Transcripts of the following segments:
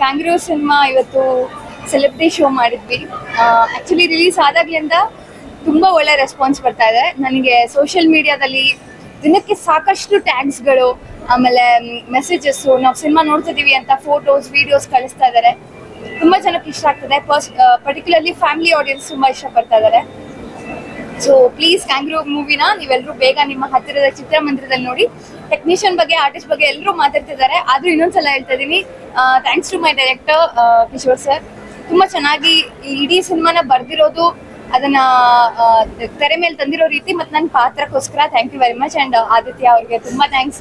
ಕ್ಯಾಂಗ್ರೂ cinema ಇವತ್ತು celebrity show ಮಾಡಿದ್ವಿ. Actually release ಆದಾಗ್ಲಿಂದ ತುಂಬ ಒಳ್ಳೆ ರೆಸ್ಪಾನ್ಸ್ ಬರ್ತಾ ಇದೆ. ನನಗೆ ಸೋಷಿಯಲ್ ಮೀಡಿಯಾದಲ್ಲಿ ದಿನಕ್ಕೆ ಸಾಕಷ್ಟು ಟ್ಯಾಗ್ಸ್ಗಳು ಆಮೇಲೆ ಮೆಸೇಜಸ್ಸು ನಾವು ಸಿನಿಮಾ ನೋಡ್ತಿದ್ದೀವಿ ಅಂತ ಫೋಟೋಸ್ ವಿಡಿಯೋಸ್ ಕಳಿಸ್ತಾ ಇದ್ದಾರೆ ತುಂಬ ಜನಕ್ಕೆ ಇಷ್ಟ ಆಗ್ತದೆ. ಪರ್ಸ್ ಪರ್ಟಿಕ್ಯುಲರ್ಲಿ ಫ್ಯಾಮಿಲಿ ಆಡಿಯನ್ಸ್ ತುಂಬ ಇಷ್ಟಪಡ್ತಾ ಇದ್ದಾರೆ ಸೊ ಪ್ಲೀಸ್ ಕ್ಯಾಂಗ್ರೋ ಮೂವಿನ ನೀವೆಲ್ಲರೂ ಬೇಗ ನಿಮ್ಮ ಹತ್ತಿರದ ಚಿತ್ರಮಂದಿರದಲ್ಲಿ ನೋಡಿ. ಟೆಕ್ನಿಷಿಯನ್ ಬಗ್ಗೆ ಆರ್ಟಿಸ್ಟ್ ಬಗ್ಗೆ ಎಲ್ಲರೂ ಮಾತಾಡ್ತಿದ್ದಾರೆ. ಆದ್ರೂ ಇನ್ನೊಂದ್ಸಲ ಹೇಳ್ತಾ ಇದ್ದೀನಿ thanks to my director Kishore sir ತುಂಬಾ ಚೆನ್ನಾಗಿ ಇಡೀ ಸಿನಿಮಾನ ಬರ್ದಿರೋದು, ಅದನ್ನ ತೆರೆ ಮೇಲೆ ತಂದಿರೋ ರೀತಿ ಮತ್ತೆ ನನ್ನ ಪಾತ್ರಕ್ಕೋಸ್ಕರ thank you very much and Aditya ಅವ್ರಿಗೆ ತುಂಬ ಥ್ಯಾಂಕ್ಸ್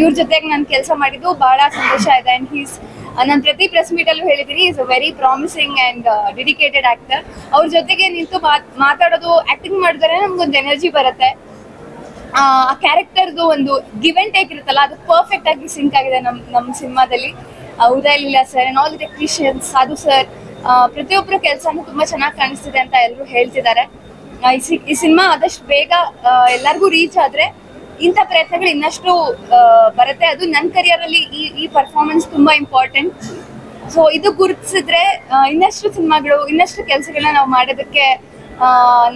ಇವ್ರ ಜೊತೆಗೆ ನಾನು ಕೆಲಸ ಮಾಡಿದ್ದು ಬಹಳ ಸಂತೋಷ ಇದೆ. ಆ್ಯಂಡ್ ಹೀಸ್ ನಾನು ಪ್ರತಿ ಪ್ರೆಸ್ ಮೀಟಲ್ಲೂ ಹೇಳಿದ್ದೀನಿ is a very promising and dedicated actor ಅವ್ರ ಜೊತೆಗೆ ನಿಂತು ಮಾತ್- ಮಾತಾಡೋದು ಆಕ್ಟಿಂಗ್ ಮಾಡಿದ್ರೆ ನಮ್ಗೊಂದು ಎನರ್ಜಿ ಬರುತ್ತೆ. ಆ ಕ್ಯಾರೆಕ್ಟರ್ದು ಒಂದು ಗಿವ್ ಅಂಡ್ ಟೇಕ್ ಇರುತ್ತಲ್ಲ, ಅದು ಪರ್ಫೆಕ್ಟ್ ಆಗಿ ಸಿಂಕ್ ಆಗಿದೆ ನಮ್ಮ ನಮ್ಮ ಸಿನಿಮಾದಲ್ಲಿ. Udaya Leela sir and all technicians Sadhu sir ಪ್ರತಿಯೊಬ್ಬರು ಕೆಲಸನೂ ತುಂಬಾ ಚೆನ್ನಾಗಿ ಕಾಣಿಸ್ತಿದೆ ಅಂತ ಎಲ್ಲರೂ ಹೇಳ್ತಿದ್ದಾರೆ. ಈ ಸಿನಿಮಾ ಆದಷ್ಟು ಬೇಗ ಎಲ್ಲರಿಗೂ ರೀಚ್ ಆದರೆ ಇಂಥ ಪ್ರಯತ್ನಗಳು ಇನ್ನಷ್ಟು ಬರುತ್ತೆ. ಅದು ನನ್ನ ಕರಿಯರಲ್ಲಿ ಈ ಈ ಪರ್ಫಾರ್ಮೆನ್ಸ್ ತುಂಬಾ ಇಂಪಾರ್ಟೆಂಟ್ ಸೊ ಇದು ಗುರುತಿಸಿದ್ರೆ ಇನ್ನಷ್ಟು ಸಿನಿಮಾಗಳು, ಇನ್ನಷ್ಟು ಕೆಲಸಗಳನ್ನ ನಾವು ಮಾಡೋದಕ್ಕೆ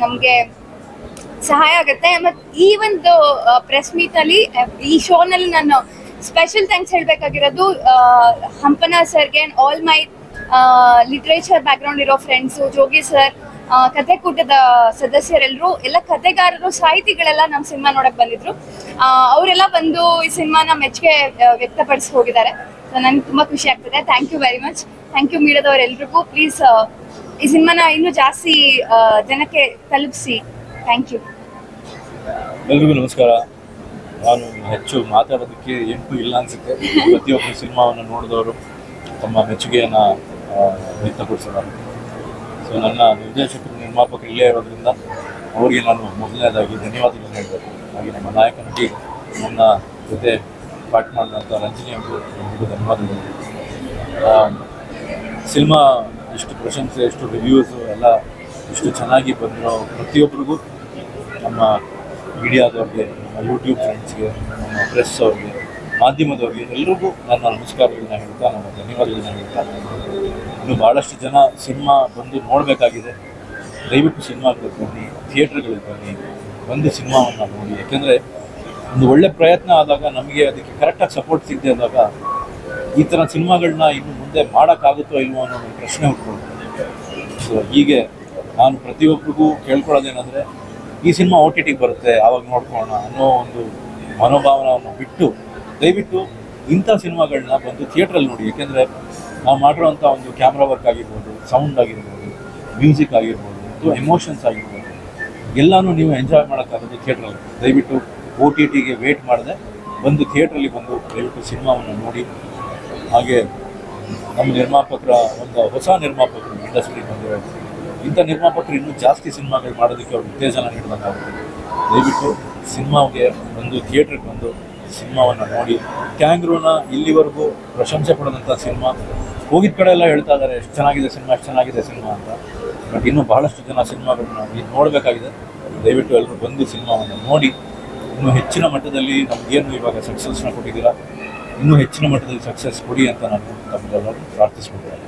ನಮಗೆ ಸಹಾಯ ಆಗುತ್ತೆ. ಮತ್ತು ಈ ಒಂದು ಪ್ರೆಸ್ ಅಲ್ಲಿ ಈ ಶೋನಲ್ಲಿ ನಾನು ಸ್ಪೆಷಲ್ ಥ್ಯಾಂಕ್ಸ್ ಹೇಳಬೇಕಾಗಿರೋದು ಹಂಪನಾ ಸರ್ಗೆ ಆಲ್ ಮೈ ಲಿಟ್ರೇಚರ್ ಬ್ಯಾಕ್ಗ್ರೌಂಡ್ ಇರೋ ಫ್ರೆಂಡ್ಸು ಜೋಗಿ ಸರ್ ಕಥೆಕೂಟದ ಸದಸ್ಯರೆಲ್ಲರೂ ಎಲ್ಲ ಕಥೆಗಾರರು, ಸಾಹಿತಿಗಳೆಲ್ಲ ನಮ್ಮ ಸಿನಿಮಾ ನೋಡಕ್ ಬಂದಿದ್ರು. ಅವರೆಲ್ಲ ಬಂದು ಈ ಸಿನಿಮಾನ ಮೆಚ್ಚುಗೆ ವ್ಯಕ್ತಪಡಿಸಿ ಹೋಗಿದ್ದಾರೆ. ಸೊ ತುಂಬ ಖುಷಿ ಆಗ್ತದೆ. Thank you very much thank you ಮೀಡಿಯಾದವರೆಲ್ರಿಗೂ please ಈ ಸಿನಿಮಾನ ಇನ್ನೂ ಜಾಸ್ತಿ ಜನಕ್ಕೆ ತಲುಪಿಸಿ. ಥ್ಯಾಂಕ್ ಯು ಎಲ್ರಿಗೂ ನಮಸ್ಕಾರ. ನಾನು ಹೆಚ್ಚು ಮಾತಾಡೋದಕ್ಕೆ ಎಂಟು ಇಲ್ಲ ಅನ್ಸುತ್ತೆ. ಪ್ರತಿಯೊಬ್ಬರು ಸಿನಿಮಾವನ್ನು ನೋಡಿದವರು ತಮ್ಮ ಮೆಚ್ಚುಗೆಯನ್ನು ವ್ಯಕ್ತಪಡಿಸಿದ್ದಾರೆ. ಸೊ ನನ್ನ ನಿರ್ದೇಶಕರು ನಿರ್ಮಾಪಕರು ಇಲ್ಲೇ ಇರೋದ್ರಿಂದ ಅವರಿಗೆ ನಾನು ಮೊದಲನೇದಾಗಿ ಧನ್ಯವಾದಗಳನ್ನು ಹೇಳಬೇಕು. ಹಾಗೆ ನಮ್ಮ ನಾಯಕ ನಟಿ ನನ್ನ ಜೊತೆ ಪಾಠ ಮಾಡಿದಂಥ ರಂಜನಿ ಅವರು ಧನ್ಯವಾದಗಳು. ಸಿನಿಮಾ ಇಷ್ಟು ಪ್ರಶಂಸೆ, ಎಷ್ಟು ರಿವ್ಯೂಸು ಎಲ್ಲ ಇಷ್ಟು ಚೆನ್ನಾಗಿ ಬಂದಿರೋ ಪ್ರತಿಯೊಬ್ಬರಿಗೂ ನಮ್ಮ ಮೀಡಿಯಾದವ್ರಿಗೆ, ನಮ್ಮ ಯೂಟ್ಯೂಬ್ ಫ್ರೆಂಡ್ಸ್ಗೆ ನಮ್ಮ ಪ್ರೆಸ್ ಅವ್ರಿಗೆ ಮಾಧ್ಯಮದವ್ರಿಗೆ ಎಲ್ರಿಗೂ ನನ್ನ ನಮಸ್ಕಾರಗಳನ್ನ ಹೇಳ್ತಾ, ನನ್ನ ಧನ್ಯವಾದಗಳನ್ನ ಹೇಳ್ತಾ, ಇನ್ನು ಭಾಳಷ್ಟು ಜನ ಸಿನಿಮಾ ಬಂದು ನೋಡಬೇಕಾಗಿದೆ. ದಯವಿಟ್ಟು ಸಿನಿಮಾಗಳಿಗೆ ಬನ್ನಿ, ಥಿಯೇಟ್ರ್ಗಳಿಗೆ ಬನ್ನಿ, ಒಂದು ಸಿನಿಮಾವನ್ನು ನೋಡಿ. ಯಾಕೆಂದರೆ ಒಂದು ಒಳ್ಳೆ ಪ್ರಯತ್ನ ಆದಾಗ ನಮಗೆ ಅದಕ್ಕೆ ಕರೆಕ್ಟಾಗಿ ಸಪೋರ್ಟ್ ಸಿಗದೆ ಅಂದಾಗ ಈ ಥರ ಸಿನಿಮಾಗಳನ್ನ ಇನ್ನು ಮುಂದೆ ಮಾಡೋಕ್ಕಾಗುತ್ತೋ ಇಲ್ವೋ ಅನ್ನೋ ಒಂದು ಪ್ರಶ್ನೆ ಹುಟ್ಕೊಳ್ತು ಸೊ ಹೀಗೆ ನಾನು ಪ್ರತಿಯೊಬ್ಬರಿಗೂ ಕೇಳ್ಕೊಳ್ಳೋದೇನೆಂದರೆ, ಈ ಸಿನಿಮಾ ಓ ಟಿ ಟಿಗೆ ಬರುತ್ತೆ, ಆವಾಗ ನೋಡ್ಕೊಳ್ಳೋಣ ಅನ್ನೋ ಒಂದು ಮನೋಭಾವನವನ್ನು ಬಿಟ್ಟು ದಯವಿಟ್ಟು ಇಂಥ ಸಿನಿಮಾಗಳನ್ನ ಬಂದು ಥಿಯೇಟ್ರಲ್ಲಿ ನೋಡಿ. ಏಕೆಂದರೆ ನಾವು ಮಾಡಿರೋಂಥ ಒಂದು ಕ್ಯಾಮ್ರಾ ವರ್ಕ್ ಆಗಿರ್ಬೋದು ಸೌಂಡ್ ಆಗಿರ್ಬೋದು ಮ್ಯೂಸಿಕ್ ಆಗಿರ್ಬೋದು, ಅಥವಾ ಎಮೋಷನ್ಸ್ ಆಗಿರ್ಬೋದು, ಎಲ್ಲನೂ ನೀವು ಎಂಜಾಯ್ ಮಾಡೋಕ್ಕಾಗೋದು ಥಿಯೇಟ್ರಲ್ಲಿ ದಯವಿಟ್ಟು ಒ ಟಿ ಟಿಗೆ ವೇಟ್ ಮಾಡದೆ, ಬಂದು ಥಿಯೇಟ್ರಲ್ಲಿ ಬಂದು ದಯವಿಟ್ಟು ಸಿನಿಮಾವನ್ನು ನೋಡಿ. ಹಾಗೆ ನಮ್ಮ ನಿರ್ಮಾಪಕರ ಒಂದು ಹೊಸ ನಿರ್ಮಾಪಕರು ಇಂಡಸ್ಟ್ರಿ ಬಂದಿರೋದು ಇಂಥ ನಿರ್ಮಾಪಕರು ಇನ್ನೂ ಜಾಸ್ತಿ ಸಿನಿಮಾಗಳು ಮಾಡೋದಕ್ಕೆ ಅವ್ರು ಉತ್ತೇಜನ ನೀಡಬೇಕಾಗುತ್ತೆ. ದಯವಿಟ್ಟು ಸಿನಿಮಾಗೆ ಬಂದು ಥಿಯೇಟ್ರಿಗೆ ಬಂದು ಸಿನಿಮಾವನ್ನು ನೋಡಿ, ಕ್ಯಾಂಗ್ರೂನ ಇಲ್ಲಿವರೆಗೂ ಪ್ರಶಂಸೆ ಪಡೆದಂಥ ಸಿನಿಮಾ. ಹೋಗಿದ ಕಡೆ ಎಲ್ಲ ಹೇಳ್ತಾ ಇದ್ದಾರೆ ಎಷ್ಟು ಚೆನ್ನಾಗಿದೆ ಸಿನಿಮಾ, ಎಷ್ಟು ಚೆನ್ನಾಗಿದೆ ಸಿನಿಮಾ ಅಂತ. ಬಟ್ ಇನ್ನೂ ಬಹಳಷ್ಟು ಜನ ಸಿನಿಮಾಗಳನ್ನ ಇದು ನೋಡಬೇಕಾಗಿದೆ. ದಯವಿಟ್ಟು ಎಲ್ಲರೂ ಬಂದು ಸಿನಿಮಾವನ್ನು ನೋಡಿ. ಇನ್ನೂ ಹೆಚ್ಚಿನ ಮಟ್ಟದಲ್ಲಿ ನಮಗೇನು ಇವಾಗ ಸಕ್ಸಸ್ನ ಕೊಟ್ಟಿದ್ದೀರಾ? ಇನ್ನೂ ಹೆಚ್ಚಿನ ಮಟ್ಟದಲ್ಲಿ ಸಕ್ಸಸ್ ಕೊಡಿ ಅಂತ ನಾನು ತಮ್ಮೆಲ್ಲರೂ ಪ್ರಾರ್ಥಿಸ್ಬಿಟ್ಟಿದ್ದೇನೆ